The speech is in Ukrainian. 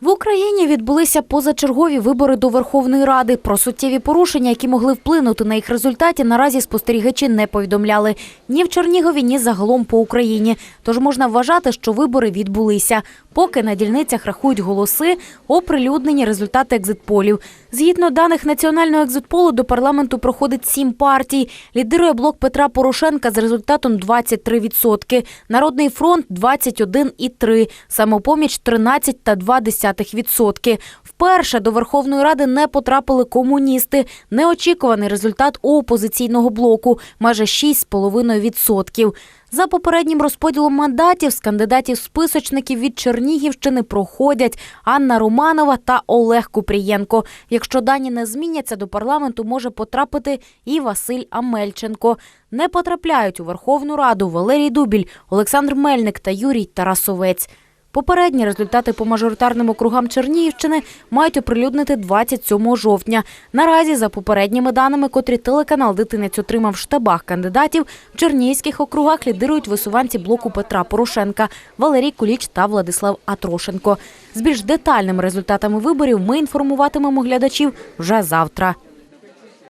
В Україні відбулися позачергові вибори до Верховної Ради. Про суттєві порушення, які могли вплинути на їх результаті, наразі спостерігачі не повідомляли ні в Чернігові, ні загалом по Україні. Тож можна вважати, що вибори відбулися. Поки на дільницях рахують голоси, оприлюднені результати екзитполів. Згідно даних національного екзитполу, до парламенту проходить сім партій. Лідирує блок Петра Порошенка з результатом 23%, Народний фронт 21,3%, Самопоміч 13,2%. Вперше до Верховної Ради не потрапили комуністи. Неочікуваний результат у опозиційного блоку майже 6,5%. За попереднім розподілом мандатів з кандидатів-списочників від Чернігівщини проходять Анна Романова та Олег Купрієнко. Якщо дані не зміняться, до парламенту може потрапити і Василь Амельченко. Не потрапляють у Верховну Раду Валерій Дубіль, Олександр Мельник та Юрій Тарасовець. Попередні результати по мажоритарним округам Чернігівщини мають оприлюднити 27 жовтня. Наразі, за попередніми даними, котрі телеканал Дитинець отримав в штабах кандидатів, в Чернігівських округах лідирують висуванці блоку Петра Порошенка Валерій Куліч та Владислав Атрошенко. З більш детальними результатами виборів ми інформуватимемо глядачів вже завтра.